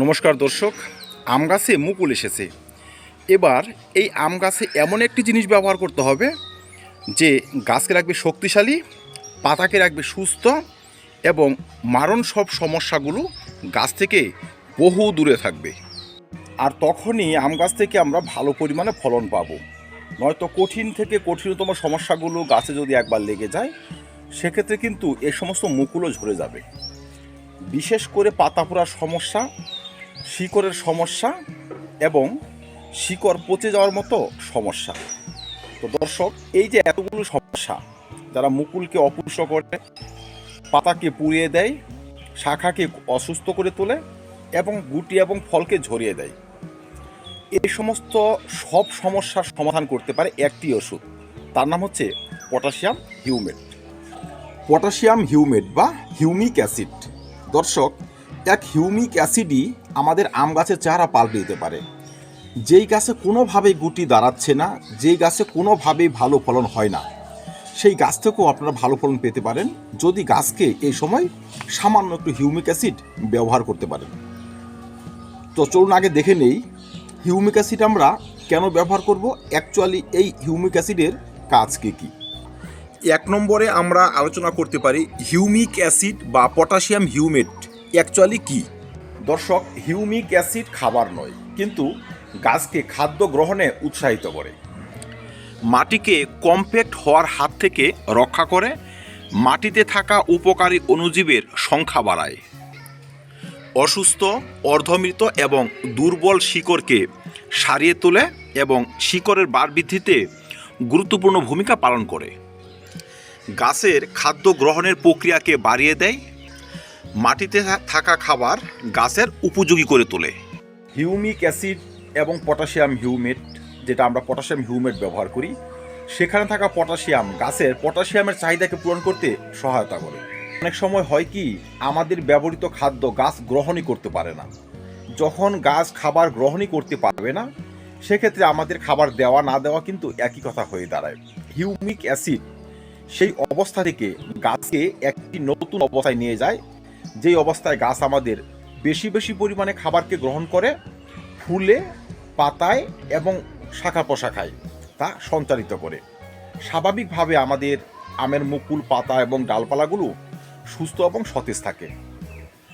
নমস্কার দর্শক, আম গাছে মুকুল এসেছে। এবার এই আম গাছে এমন একটি জিনিস ব্যবহার করতে হবে যে গাছকে রাখবে শক্তিশালী, পাতাকে রাখবে সুস্থ এবং মারণ সব সমস্যাগুলো গাছ থেকে বহু দূরে থাকবে। আর তখনই আম গাছ থেকে আমরা ভালো পরিমাণে ফলন পাবো। নয়তো কঠিন থেকে কঠিনতম সমস্যাগুলো গাছে যদি একবার লেগে যায়, সেক্ষেত্রে কিন্তু এ সমস্ত মুকুলও ঝরে যাবে। বিশেষ করে পাতা পোড়ার সমস্যা শিকড়ের সমস্যা এবং শিকড় পচে যাওয়ার মতো সমস্যা। তো দর্শক, এই যে এতগুলো সমস্যা, যারা মুকুলকে অপুষ্ট করে, পাতাকে পুড়িয়ে দেয়, শাখাকে অসুস্থ করে তোলে এবং গুটি এবং ফলকে ঝরিয়ে দেয়, এই সমস্ত সব সমস্যার সমাধান করতে পারে একটি ওষুধ। তার নাম হচ্ছে পটাশিয়াম হিউমেট। পটাশিয়াম হিউমেট বা হিউমিক অ্যাসিড। দর্শক, এক হিউমিক অ্যাসিডই আমাদের আম গাছের চেহারা পাল্টে দিতে পারে। যেই গাছে কোনোভাবেই গুটি দাঁড়াচ্ছে না, যেই গাছে কোনোভাবেই ভালো ফলন হয় না, সেই গাছ থেকেও আপনারা ভালো ফলন পেতে পারেন। যদি গাছকে এই সময় সামান্য একটু হিউমিক অ্যাসিড ব্যবহার করতে পারেন। তো চলুন আগে দেখে নেই, হিউমিক অ্যাসিড আমরা কেন ব্যবহার করব? অ্যাকচুয়ালি এই হিউমিক অ্যাসিডের কাজ কি কী? এক নম্বরে আমরা আলোচনা করতে পারি হিউমিক অ্যাসিড বা পটাশিয়াম হিউমেট অ্যাকচুয়ালি কি? দর্শক হিউমিক অ্যাসিড খাবার নয়, কিন্তু গাছকে খাদ্য গ্রহণে উৎসাহিত করে। মাটিকে কমপ্যাক্ট হওয়ার হাত থেকে রক্ষা করে, মাটিতে থাকা উপকারী অণুজীবের সংখ্যা বাড়ায়। অসুস্থ, অর্ধমৃত এবং দুর্বল শিকড়কে সারিয়ে তোলে এবং শিকড়ের বার বৃদ্ধিতে গুরুত্বপূর্ণ ভূমিকা পালন করে। গাছের খাদ্য গ্রহণের প্রক্রিয়াকে বাড়িয়ে দেয় মাটিতে থাকা খাবার গাছের উপযোগী করে তোলে। হিউমিক অ্যাসিড এবং পটাশিয়াম হিউমেট, যেটা আমরা পটাশিয়াম হিউমেট ব্যবহার করি, সেখানে থাকা পটাশিয়াম গাছের পটাশিয়ামের চাহিদাকে পূরণ করতে সহায়তা করে। অনেক সময় হয় কি, আমাদের ব্যবহৃত খাদ্য গাছ গ্রহণই করতে পারে না। যখন গাছ খাবার গ্রহণই করতে পারবে না, সেক্ষেত্রে আমাদের খাবার দেওয়া না দেওয়া কিন্তু একই কথা হয়ে দাঁড়ায়। হিউমিক অ্যাসিড সেই অবস্থা থেকে গাছকে একটি নতুন অবস্থায় নিয়ে যায় যেই অবস্থায় গাছ আমাদের বেশি বেশি পরিমাণে খাবারকে গ্রহণ করে, ফুলে, পাতায় এবং শাখা প্রশাখায় তা সঞ্চারিত করে। স্বাভাবিকভাবে আমাদের আমের মুকুল, পাতা এবং ডালপালাগুলো সুস্থ এবং সতেজ থাকে।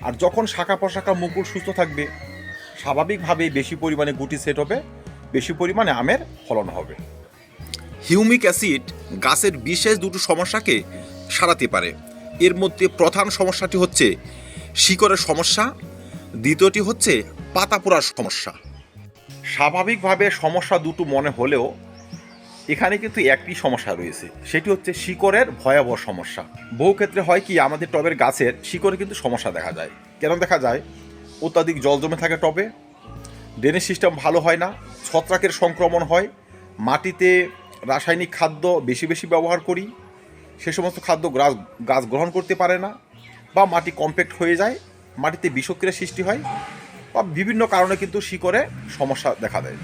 আর যখন শাখা প্রশাখা মুকুল সুস্থ থাকবে, স্বাভাবিকভাবে বেশি পরিমাণে গুটি সেট হবে, বেশি পরিমাণে আমের ফলন হবে। হিউমিক অ্যাসিড গাছের বিশেষ দুটো সমস্যাকে সারাতে পারে। এর মধ্যে প্রধান সমস্যাটি হচ্ছে শিকড়ের সমস্যা, দ্বিতীয়টি হচ্ছে পাতা পোড়ার সমস্যা। স্বাভাবিকভাবে সমস্যা দুটো মনে হলেও এখানে কিন্তু একটি সমস্যা রয়েছে, সেটি হচ্ছে শিকড়ের ভয়াবহ সমস্যা। বহু ক্ষেত্রে হয় কি, আমাদের টবের গাছের শিকড়ে কিন্তু সমস্যা দেখা যায়। কেন দেখা যায়? অত্যাধিক জল জমে থাকে টবে, ড্রেনেজ সিস্টেম ভালো হয় না, ছত্রাকের সংক্রমণ হয়, মাটিতে রাসায়নিক খাদ্য বেশি বেশি ব্যবহার করি সে সমস্ত খাদ্য গাছ গাছ গ্রহণ করতে পারে না, বা মাটি কম্প্যাক্ট হয়ে যায়, মাটিতে বিষক্রিয়া সৃষ্টি হয়, বা বিভিন্ন কারণে কিন্তু শিকড়ে সমস্যা দেখা দেয়।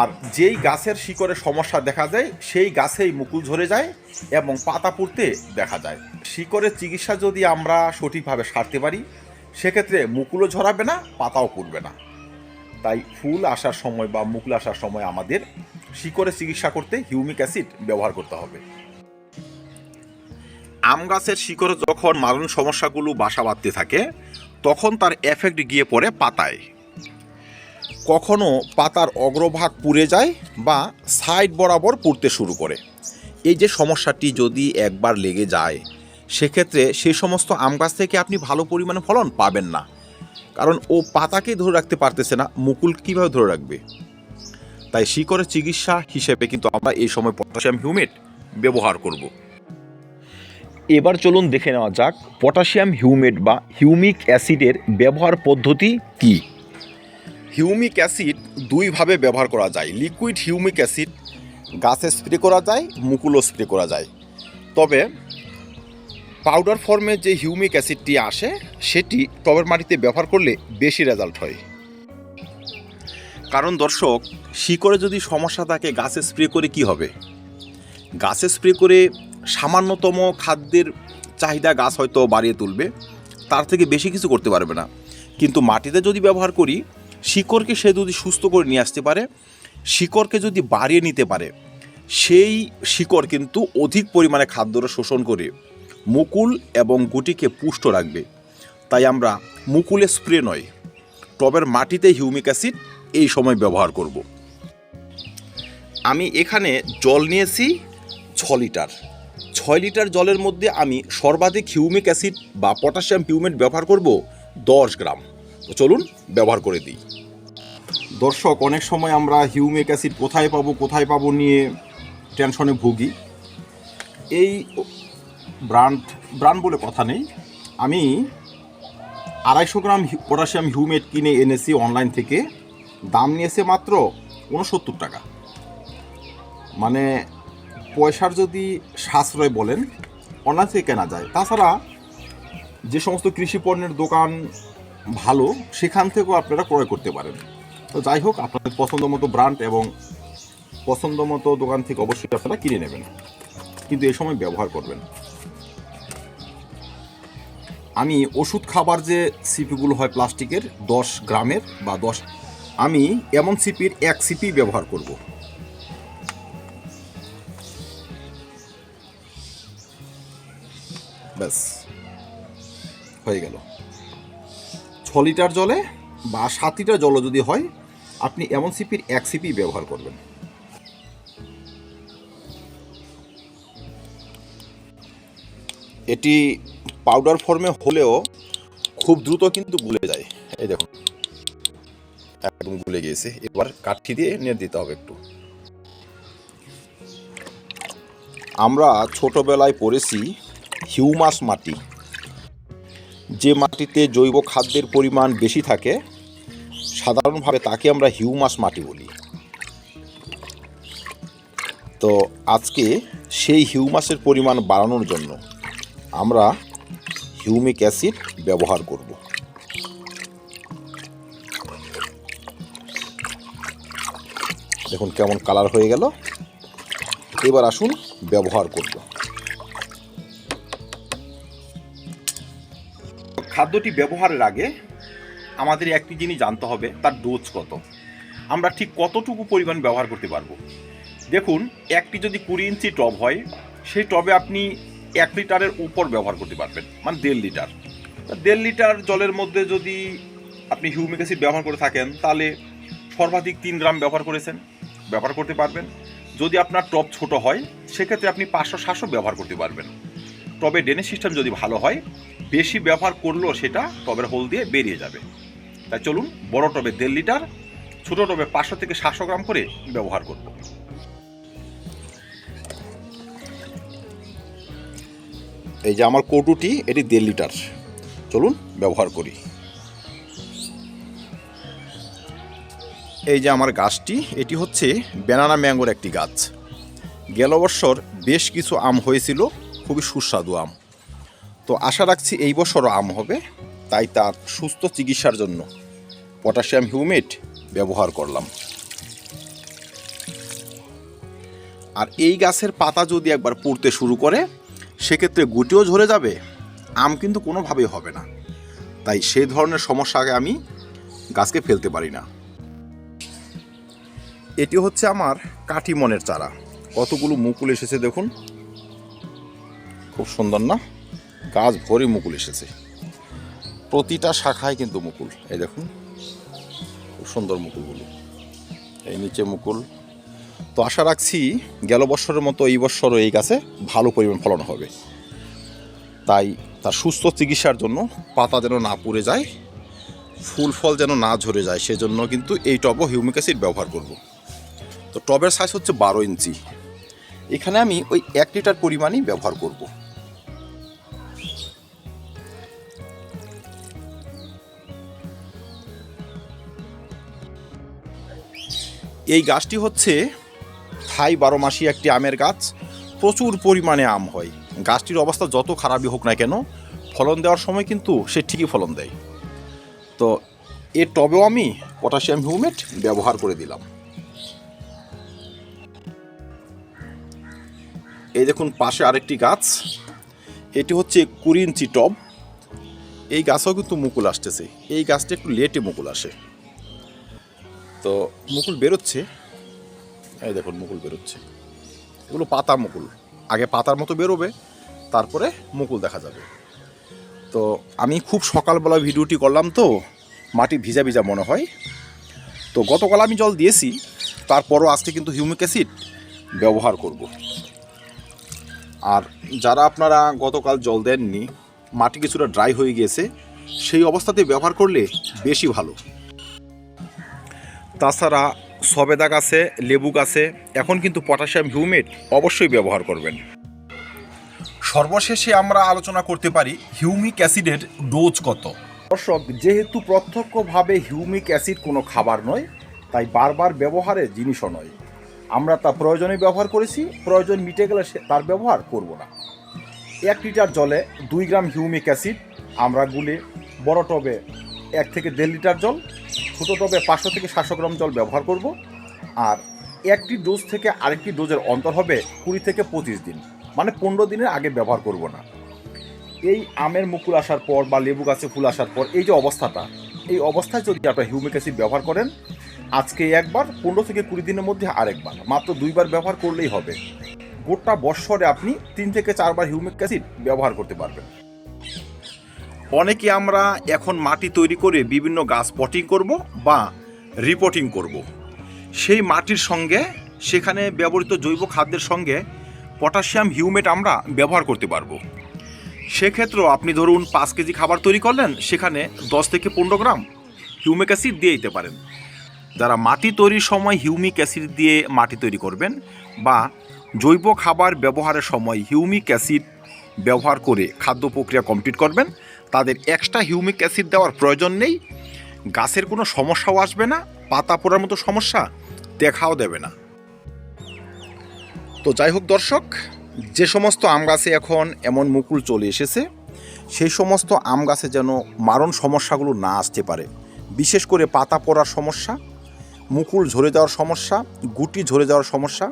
আর যেই গাছের শিকড়ে সমস্যা দেখা যায় সেই গাছেই মুকুল ঝরে যায় এবং পাতা পুড়তে দেখা যায়। শিকড়ের চিকিৎসা যদি আমরা সঠিকভাবে সারতে পারি, সেক্ষেত্রে মুকুলও ঝরাবে না, পাতাও পুড়বে না। তাই ফুল আসার সময় বা মুকুল আসার সময় আমাদের শিকড়ে চিকিৎসা করতে হিউমিক অ্যাসিড ব্যবহার করতে হবে। আম গাছের শিকড়ে যখন মারণ সমস্যাগুলো বাসা বাঁধতে থাকে, তখন তার এফেক্ট গিয়ে পড়ে পাতায়। কখনো পাতার অগ্রভাগ পুড়ে যায় বা সাইড বরাবর পুড়তে শুরু করে। এই যে সমস্যাটি যদি একবার লেগে যায়, সেক্ষেত্রে সেই সমস্ত আম গাছ থেকে আপনি ভালো পরিমাণে ফলন পাবেন না। কারণ ও পাতাকেই ধরে রাখতে পারতেছে না, মুকুল কীভাবে ধরে রাখবে? তাই শিকড়ের চিকিৎসা হিসেবে কিন্তু আমরা এই সময় পটাশিয়াম হিউমেট ব্যবহার করব। এবার চলুন দেখে নেওয়া যাক, পটাশিয়াম হিউমেট বা হিউমিক অ্যাসিডের ব্যবহার পদ্ধতি কী? হিউমিক অ্যাসিড দুইভাবে ব্যবহার করা যায়। লিকুইড হিউমিক অ্যাসিড গাছে স্প্রে করা যায় মুকুলও স্প্রে করা যায়। তবে পাউডার ফর্মে যে হিউমিক অ্যাসিডটি আসে, সেটি টবের মাটিতে ব্যবহার করলে বেশি রেজাল্ট হয়। কারণ দর্শক, শিকড়ে যদি সমস্যা থাকে, গাছে স্প্রে করে কি হবে? গাছে স্প্রে করে সামান্যতম খাদ্যের চাহিদা গাছ হয়তো বাড়িয়ে তুলবে, তার থেকে বেশি কিছু করতে পারবে না। কিন্তু মাটিতে যদি ব্যবহার করি, শিকড়কে সে যদি সুস্থ করে নিয়ে আসতে পারে, শিকড়কে যদি বাড়িয়ে নিতে পারে, সেই শিকড় কিন্তু অধিক পরিমাণে খাদ্যর শোষণ করে মুকুল এবং গুটিকে পুষ্ট রাখবে। তাই আমরা মুকুলে স্প্রে নয়, টবের মাটিতে হিউমিক অ্যাসিড এই সময় ব্যবহার করব। আমি এখানে জল নিয়েছি ছ লিটার। ছয় লিটার জলের মধ্যে আমি সর্বাধিক হিউমিক অ্যাসিড বা পটাশিয়াম হিউমেট ব্যবহার করব দশ গ্রাম। তো চলুন ব্যবহার করে দিই। দর্শক, অনেক সময় আমরা হিউমিক অ্যাসিড কোথায় পাবো কোথায় পাবো নিয়ে টেনশনে ভুগি। এই ব্র্যান্ড ব্র্যান্ড বলে কথা নেই। আমি আড়াইশো গ্রাম পটাশিয়াম হিউমেট কিনে এনেছি অনলাইন থেকে। দাম নিয়েছে মাত্র উনসত্তর টাকা। মানে পয়সার যদি সাশ্রয় বলেন থেকে কেনা যায়। তাছাড়া যে সমস্ত কৃষি পণ্যের দোকান ভালো, সেখান থেকেও আপনারা ক্রয় করতে পারেন। তো যাই হোক, আপনাদের পছন্দ মতো ব্র্যান্ড এবং পছন্দ মতো দোকান থেকে অবশ্যই আপনারা কিনে নেবেন। কিন্তু এ সময় ব্যবহার করবেন। আমি ওষুধ খাবার যে সিপিগুলো হয় প্লাস্টিকের, দশ গ্রামের বা দশ, আমি এমন সিপির এক সিপি ব্যবহার করব। হয়ে গেল। ছ লিটার জলে বা সাত লিটার জলও যদি হয়, আপনি এমন সিপির এক সিপি ব্যবহার করবেন। এটি পাউডার ফর্মে হলেও খুব দ্রুত কিন্তু গুলে যায়। এই দেখুন, একদম গুলে গিয়েছে। এবার কাঠি দিয়ে নিয়ে দিতে হবে একটু। আমরা ছোটবেলায় পড়েছি হিউমাস মাটি। যে মাটিতে জৈব খাদ্যের পরিমাণ বেশি থাকে, সাধারণভাবে তাকে আমরা হিউমাস মাটি বলি। তো আজকে সেই হিউমাসের পরিমাণ বাড়ানোর জন্য আমরা হিউমিক অ্যাসিড ব্যবহার করব। দেখুন কেমন কালার হয়ে গেল। এবার আসুন ব্যবহার করব। খাদ্যটি ব্যবহারের আগে আমাদের একটি জিনিস জানতে হবে, তার ডোজ কত। আমরা ঠিক কতটুকু পরিমাণ ব্যবহার করতে পারব। দেখুন, একটি যদি কুড়ি ইঞ্চি টব হয়, সেই টবে আপনি এক লিটারের উপর ব্যবহার করতে পারবেন মানে দেড় লিটার। দেড় লিটার জলের মধ্যে যদি আপনি হিউমিক অ্যাসিড ব্যবহার করে থাকেন, তাহলে সর্বাধিক তিন গ্রাম ব্যবহার করেছেন, ব্যবহার করতে পারবেন। যদি আপনার টব ছোট হয়, সেক্ষেত্রে আপনি পাঁচশো সাতশো ব্যবহার করতে পারবেন। টবে ড্রেনেজ সিস্টেম যদি ভালো হয় বেশি ব্যবহার করলেও সেটা টবের হোল দিয়ে বেরিয়ে যাবে। তাই চলুন বড় টবে দেড় লিটার, ছোটো টবে পাঁচশো থেকে সাতশো গ্রাম করে ব্যবহার করব। এই যে আমার কৌটুটি, এটি দেড় লিটার। চলুন ব্যবহার করি। এই যে আমার গাছটি, এটি হচ্ছে ব্যানানা ম্যাঙ্গোর একটি গাছ। গেল বছর বেশ কিছু আম হয়েছিল, খুবই সুস্বাদু আম। তো আশা রাখছি এই বছরও আম হবে, তাই তার সুস্থ চিকিৎসার জন্য পটাশিয়াম হিউমেট ব্যবহার করলাম। আর এই গাছের পাতা যদি একবার পড়তে শুরু করে, সেক্ষেত্রে গুটিও ঝরে যাবে, আম কিন্তু কোনোভাবেই হবে না। তাই সেই ধরনের সমস্যা আগে আমি গাছকে ফেলতে পারি না। এটি হচ্ছে আমার কাঠিমনের চারা। কতগুলো মুকুল এসেছে দেখুন। খুব সুন্দর না? গাছ ভরে মুকুল এসেছে। প্রতিটা শাখায় কিন্তু মুকুল। এই দেখুন, খুব সুন্দর মুকুলগুলো। এই নিচে মুকুল। তো আশা রাখছি গেল বছরের মতো এই বছরও এই গাছে ভালো পরিমাণ ফলন হবে। তাই তার সুস্থ চিকিৎসার জন্য পাতা যেন না পুড়ে যায়, ফুল ফল যেন না ঝরে যায়, সেজন্য কিন্তু এই টবও হিউমিক অ্যাসিড ব্যবহার করব। তো টবের সাইজ হচ্ছে বারো ইঞ্চি। এখানে আমি ওই এক লিটার পরিমাণই ব্যবহার করব। এই গাছটি হচ্ছে থাই বারো মাসি একটি আমের গাছ। প্রচুর পরিমাণে আম হয়। গাছটির অবস্থা যত খারাপই হোক না কেন, ফলন দেওয়ার সময় কিন্তু সে ঠিকই ফলন দেয়। তো এর টবেও আমি পটাশিয়াম হিউমেট ব্যবহার করে দিলাম। এই দেখুন পাশে আরেকটি গাছ। এটি হচ্ছে কুড়ি ইঞ্চি টব। এই গাছেও কিন্তু মুকুল আসতেছে। এই গাছটা একটু লেটে মুকুল আসে। তো মুকুল বেরোচ্ছে। এই দেখুন, মুকুল বেরোচ্ছে। এগুলো পাতা মুকুল। আগে পাতার মতো বেরোবে, তারপরে মুকুল দেখা যাবে। তো আমি খুব সকালবেলা ভিডিওটি করলাম তো, মাটি ভিজা ভিজা মনে হয়। তো গতকাল আমি জল দিয়েছি, তারপরও আজকে কিন্তু হিউমিক অ্যাসিড ব্যবহার করব। আর যারা আপনারা গতকাল জল দেননি, মাটি কিছুটা ড্রাই হয়ে গিয়েছে, সেই অবস্থাতে ব্যবহার করলে বেশি ভালো। তাছাড়া সবেদা গাছে লেবু গাছে এখন কিন্তু পটাশিয়াম হিউমেট অবশ্যই ব্যবহার করবেন। সর্বশেষে আমরা আলোচনা করতে পারি হিউমিক অ্যাসিডের ডোজ কত। দর্শক যেহেতু প্রত্যক্ষভাবে হিউমিক অ্যাসিড কোনো খাবার নয় তাই বারবার ব্যবহারের জিনিসও নয়। আমরা তা প্রয়োজনে ব্যবহার করেছি প্রয়োজন মিটে গেলে সে- তার ব্যবহার করব না। এক লিটার জলে দুই গ্রাম হিউমিক অ্যাসিড আমরা গুলে বড় টবে এক থেকে দেড় লিটার জল ছোটো টবে পাঁচশো থেকে সাতশো গ্রাম জল ব্যবহার করব, আর একটি ডোজ থেকে আরেকটি ডোজের অন্তর হবে কুড়ি থেকে পঁচিশ দিন মানে পনেরো দিনের আগে ব্যবহার করব না। এই আমের মুকুল আসার পর বা লেবু গাছে ফুল আসার পর এই যে অবস্থাটা, এই অবস্থায় যদি আপনার হিউমিক অ্যাসিড ব্যবহার করেন, আজকে একবার, পনেরো থেকে কুড়ি দিনের মধ্যে আরেকবার, মাত্র দুইবার ব্যবহার করলেই হবে। গোটা বৎসরে আপনি তিন থেকে চারবার হিউমিক অ্যাসিড ব্যবহার করতে পারবেন। অনেকে আমরা এখন মাটি তৈরি করে বিভিন্ন গাছ পটিং করব বা রিপোর্টিং করব। সেই মাটির সঙ্গে, সেখানে ব্যবহৃত জৈব খাদ্যের সঙ্গে পটাশিয়াম হিউমেট আমরা ব্যবহার করতে পারব। সেক্ষেত্রেও আপনি ধরুন পাঁচ কেজি খাবার তৈরি করলেন, সেখানে দশ থেকে পনেরো গ্রাম হিউমিক অ্যাসিড দিয়ে দিতে পারেন। যারা মাটি তৈরির সময় হিউমিক অ্যাসিড দিয়ে মাটি তৈরি করবেন বা জৈব খাবার ব্যবহারের সময় হিউমিক অ্যাসিড ব্যবহার করে খাদ্য প্রক্রিয়া কমপ্লিট করবেন তাদের এক্সট্রা হিউমিক অ্যাসিড দেওয়ার প্রয়োজন নেই। গাছের কোনো সমস্যাও আসবে না, পাতা পড়ার মতো সমস্যা দেখাও দেবে না। তো যাই হোক দর্শক, যে সমস্ত আম গাছে এখন এমন মুকুল চলে এসেছে, সেই সমস্ত আম গাছে যেন মারণ সমস্যাগুলো না আসতে পারে। বিশেষ করে পাতা পড়ার সমস্যা, মুকুল ঝরে যাওয়ার সমস্যা, গুটি ঝরে যাওয়ার সমস্যা,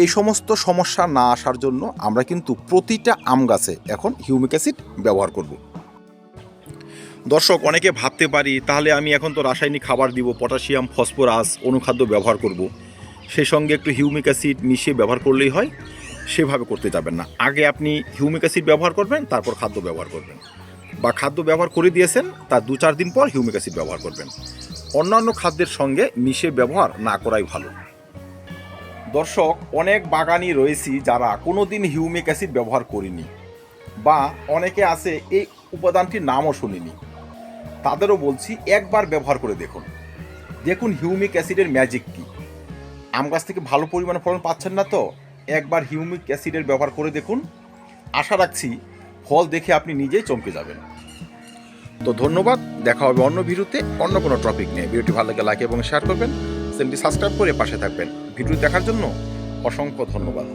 এই সমস্ত সমস্যা না আসার জন্য আমরা কিন্তু প্রতিটা আম গাছে এখন হিউমিক অ্যাসিড ব্যবহার করব। দর্শক, অনেকে ভাবতে পারি, তাহলে আমি এখন তো রাসায়নিক খাবার দিব, পটাশিয়াম, ফসফরাস, অনুখাদ্য ব্যবহার করব। সেই সঙ্গে একটু হিউমিক অ্যাসিড মিশিয়ে ব্যবহার করলেই হয়, সেভাবে করতে যাবেন না। আগে আপনি হিউমিক অ্যাসিড ব্যবহার করবেন, তারপর খাদ্য ব্যবহার করবেন। বা খাদ্য ব্যবহার করে দিয়েছেন, তার দু চার দিন পর হিউমিক অ্যাসিড ব্যবহার করবেন। অন্যান্য খাদ্যের সঙ্গে মিশে ব্যবহার না করাই ভালো। দর্শক, অনেক বাগানি রয়েছি যারা কোনোদিন হিউমিক অ্যাসিড ব্যবহার করিনি, বা অনেকে আছে এই উপাদানটির নামও শুনিনি। তাদেরও বলছি, একবার ব্যবহার করে দেখুন। দেখুন হিউমিক অ্যাসিডের ম্যাজিক কী। আম গাছ থেকে ভালো পরিমাণে ফলন পাচ্ছেন না তো? একবার হিউমিক অ্যাসিডের ব্যবহার করে দেখুন। আশা রাখছি ফল দেখে আপনি নিজেই চমকে যাবেন। তো ধন্যবাদ, দেখা হবে অন্য ভিডিওতে অন্য কোনো টপিক নিয়ে। ভিডিওটি ভালো লাগে লাইক এবং শেয়ার করবেন। চ্যানেলটি সাবস্ক্রাইব করে পাশে থাকবেন। ভিডিও দেখার জন্য অসংখ্য ধন্যবাদ।